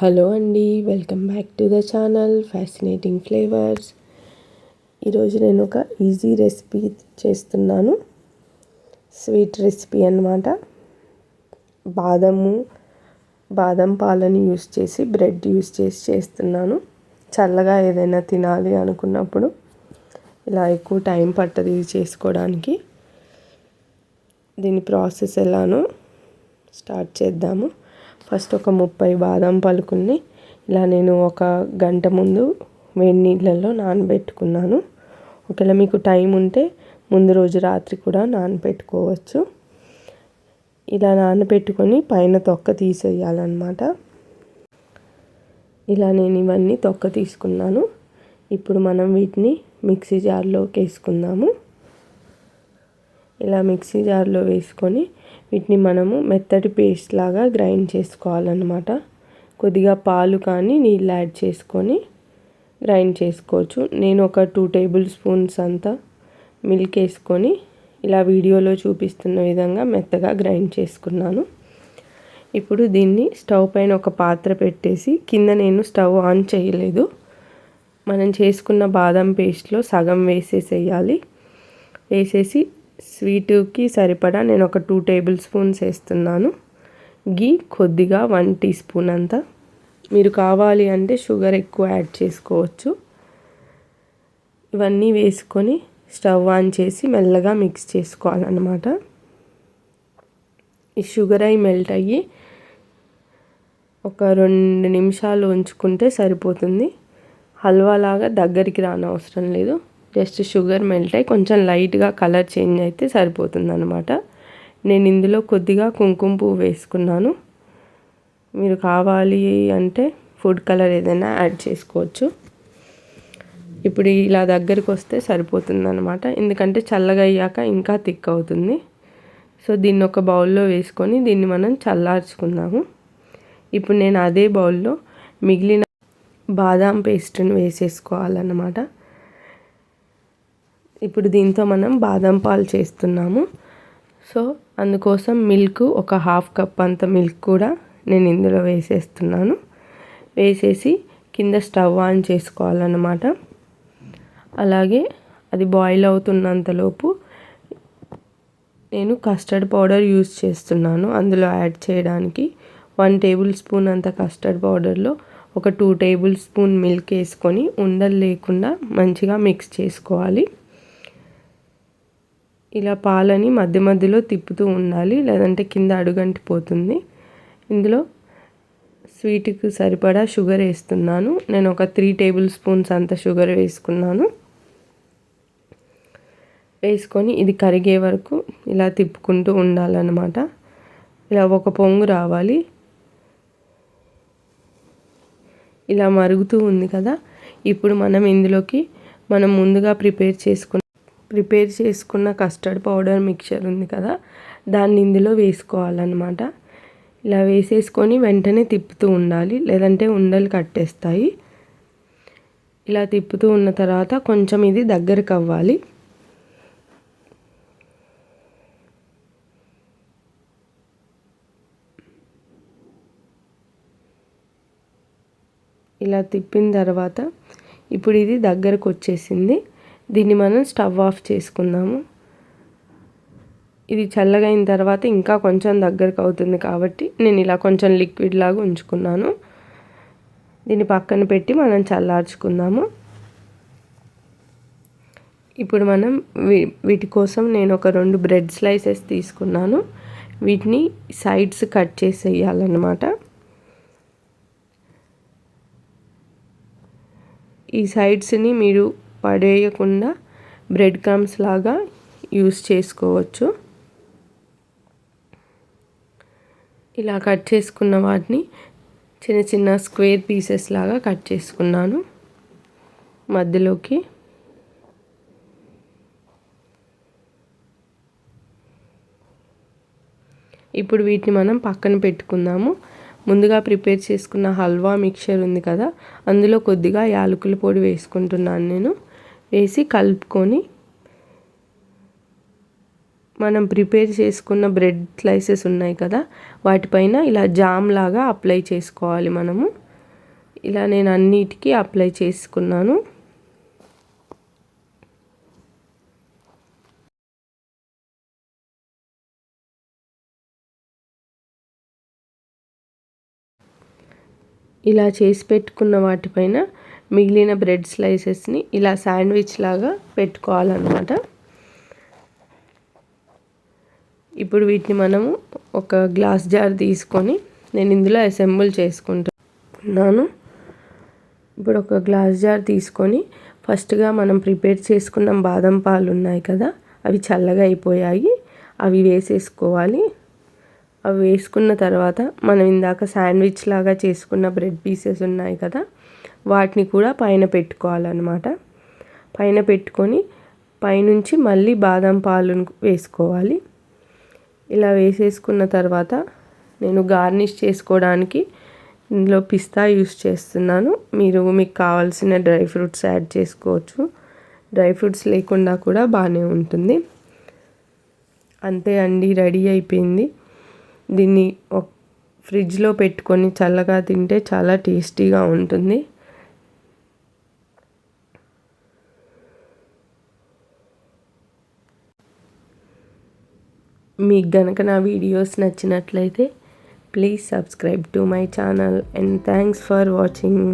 Hello అండి welcome back to the channel fascinating flavours ఈరోజు నేను ఒక ఈజీ రెసిపీ చేస్తున్నాను. స్వీట్ రెసిపీ అనమాట బాదము బాదం పాలని యూస్ చేసి బ్రెడ్ యూస్ చేసి చేస్తున్నాను. చల్లగా ఏదైనా తినాలి అనుకున్నప్పుడు ఇలా ఎక్కువ టైం పట్టదు ఇది చేసుకోవడానికి. దీని ప్రాసెస్ ఎలానో స్టార్ట్ చేద్దాము. ఫస్ట్ ఒక ముప్పై బాదం పలుకుల్ని ఇలా నేను ఒక గంట ముందు వేడి నీళ్ళల్లో నానబెట్టుకున్నాను. ఒకవేళ మీకు టైం ఉంటే ముందు రోజు రాత్రి కూడా నానబెట్టుకోవచ్చు. ఇలా నానబెట్టుకొని పైన తొక్క తీసేయాలన్నమాట. ఇలా నేను ఇవన్నీ తొక్క తీసుకున్నాను. ఇప్పుడు మనం వీటిని మిక్సీ జార్లోకి వేసుకుందాము. ఇలా మిక్సీ జార్లో వేసుకొని వీటిని మనము మెత్తటి పేస్ట్ లాగా గ్రైండ్ చేసుకోవాలన్నమాట. కొద్దిగా పాలు కానీ నీళ్ళు యాడ్ చేసుకొని గ్రైండ్ చేసుకోవచ్చు. నేను ఒక టూ టేబుల్ స్పూన్స్ అంతా మిల్క్ వేసుకొని ఇలా వీడియోలో చూపిస్తున్న విధంగా మెత్తగా గ్రైండ్ చేసుకున్నాను. ఇప్పుడు దీన్ని స్టవ్ పైన ఒక పాత్ర పెట్టేసి కింద నేను స్టవ్ ఆన్ చేయలేదు. మనం చేసుకున్న బాదం పేస్ట్లో సగం వేసేసేయాలి. వేసేసి స్వీటుకి సరిపడా నేను ఒక టూ టేబుల్ స్పూన్స్ వేస్తున్నాను. గీ కొద్దిగా వన్ టీ స్పూన్ అంతా. మీరు కావాలి అంటే షుగర్ ఎక్కువ యాడ్ చేసుకోవచ్చు. ఇవన్నీ వేసుకొని స్టవ్ ఆన్ చేసి మెల్లగా మిక్స్ చేసుకోవాలన్నమాట. ఈ షుగర్ అయి మెల్ట్ అయ్యి ఒక రెండు నిమిషాలు ఉంచుకుంటే సరిపోతుంది. హల్వా లాగా దగ్గరికి రానవసరం లేదు. జస్ట్ షుగర్ మెల్ట్ అయ్యి కొంచెం లైట్గా కలర్ చేంజ్ అయితే సరిపోతుంది అనమాట నేను ఇందులో కొద్దిగా కుంకుమ పువ్వు వేసుకున్నాను. మీరు కావాలి అంటే ఫుడ్ కలర్ ఏదైనా యాడ్ చేసుకోవచ్చు. ఇప్పుడు ఇలా దగ్గరికి వస్తే సరిపోతుంది అనమాట ఎందుకంటే చల్లగా అయ్యాక ఇంకా థిక్ అవుతుంది. సో దీన్ని ఒక బౌల్లో వేసుకొని దీన్ని మనం చల్లార్చుకుందాము. ఇప్పుడు నేను అదే బౌల్లో మిగిలిన బాదాం పేస్ట్ని వేసేసుకోవాలన్నమాట. ఇప్పుడు దీంతో మనం బాదం పాలు చేస్తున్నాము. సో అందుకోసం మిల్క్ ఒక హాఫ్ కప్ అంత మిల్క్ కూడా నేను ఇందులో వేసేస్తున్నాను. వేసేసి కింద స్టవ్ ఆన్ చేసుకోవాలన్నమాట. అలాగే అది బాయిల్ అవుతున్నంతలోపు నేను కస్టర్డ్ పౌడర్ యూస్ చేస్తున్నాను. అందులో యాడ్ చేయడానికి వన్ టేబుల్ స్పూన్ అంత కస్టర్డ్ పౌడర్లో ఒక టూ టేబుల్ స్పూన్ మిల్క్ వేసుకొని ఉండలు లేకుండా మంచిగా మిక్స్ చేసుకోవాలి. ఇలా పాలని మధ్య మధ్యలో తిప్పుతూ ఉండాలి లేదంటే కింద అడుగంటిపోతుంది ఇందులో స్వీట్కి సరిపడా షుగర్ వేస్తున్నాను. నేను ఒక త్రీ టేబుల్ స్పూన్స్ అంత షుగర్ వేసుకున్నాను. వేసుకొని ఇది కరిగే వరకు ఇలా తిప్పుకుంటూ ఉండాలన్నమాట. ఇలా ఒక పొంగు రావాలి. ఇలా మరుగుతూ ఉంది కదా. ఇప్పుడు మనం ఇందులోకి మనం ముందుగా ప్రిపేర్ చేసుకున్న ప్రిపేర్ చేసుకున్న కస్టర్డ్ పౌడర్ మిక్చర్ ఉంది కదా దాన్ని ఇందులో వేసుకోవాలన్నమాట. ఇలా వేసేసుకొని వెంటనే తిప్పుతూ ఉండాలి లేదంటే ఉండలు కట్టేస్తాయి. ఇలా తిప్పుతూ ఉన్న తర్వాత కొంచెం ఇది దగ్గరకు అవ్వాలి. ఇలా తిప్పిన తర్వాత ఇప్పుడు ఇది దగ్గరకు వచ్చేసింది. దీన్ని మనం స్టవ్ ఆఫ్ చేసుకుందాము. ఇది చల్లగైన తర్వాత ఇంకా కొంచెం దగ్గరకు అవుతుంది కాబట్టి నేను ఇలా కొంచెం లిక్విడ్ లాగా ఉంచుకున్నాను. దీన్ని పక్కన పెట్టి మనం చల్లార్చుకుందాము. ఇప్పుడు మనం వీటి కోసం నేను ఒక రెండు బ్రెడ్ స్లైసెస్ తీసుకున్నాను. వీటిని సైడ్స్ కట్ చేసేయాలన్నమాట. ఈ సైడ్స్ని మీరు పడేయకుండా బ్రెడ్ క్రమ్స్ లాగా యూస్ చేసుకోవచ్చు. ఇలా కట్ చేసుకున్న వాటిని చిన్న చిన్న స్క్వేర్ పీసెస్ లాగా కట్ చేసుకున్నాను. మధ్యలోకి ఇప్పుడు వీటిని మనం పక్కన పెట్టుకుందాము. ముందుగా ప్రిపేర్ చేసుకున్న హల్వా మిక్చర్ ఉంది కదా అందులో కొద్దిగా యాలకుల పొడి వేసుకుంటున్నాను నేను. వేసి కలుపుకొని మనం ప్రిపేర్ చేసుకున్న బ్రెడ్ స్లైసెస్ ఉన్నాయి కదా వాటిపైన ఇలా జామ్ లాగా అప్లై చేసుకోవాలి మనము. ఇలా నేను అన్నిటికీ అప్లై చేసుకున్నాను. ఇలా చేసి పెట్టుకున్న వాటిపైన మిగిలిన బ్రెడ్ స్లైసెస్ని ఇలా శాండ్విచ్ లాగా పెట్టుకోవాలన్నమాట. ఇప్పుడు వీటిని మనము ఒక గ్లాస్ జార్ తీసుకొని నేను ఇందులో అసెంబుల్ చేసుకుంటున్నాను ఇప్పుడు ఒక గ్లాస్ జార్ తీసుకొని ఫస్ట్గా మనం ప్రిపేర్ చేసుకున్న బాదం పాలు ఉన్నాయి కదా అవి చల్లగా అయిపోయాయి. అవి వేసేసుకోవాలి. అవి వేసుకున్న తర్వాత మనం ఇందాక శాండ్విచ్ లాగా చేసుకున్న బ్రెడ్ పీసెస్ ఉన్నాయి కదా వాటిని కూడా పైన పెట్టుకోవాలన్నమాట. పైన పెట్టుకొని పైనుంచి మళ్ళీ బాదం పాలును వేసుకోవాలి. ఇలా వేసేసుకున్న తర్వాత నేను గార్నిష్ చేసుకోవడానికి ఇందులో పిస్తా యూస్ చేస్తున్నాను. మీరు మీకు కావాల్సిన డ్రై ఫ్రూట్స్ యాడ్ చేసుకోవచ్చు. డ్రై ఫ్రూట్స్ లేకుండా కూడా బాగానే ఉంటుంది. అంతే అండి రెడీ అయిపోయింది. దీన్ని ఫ్రిడ్జ్లో పెట్టుకొని చల్లగా తింటే చాలా టేస్టీగా ఉంటుంది. మీకు గనక నా వీడియోస్ నచ్చినట్లయితే please subscribe to my channel and thanks for watching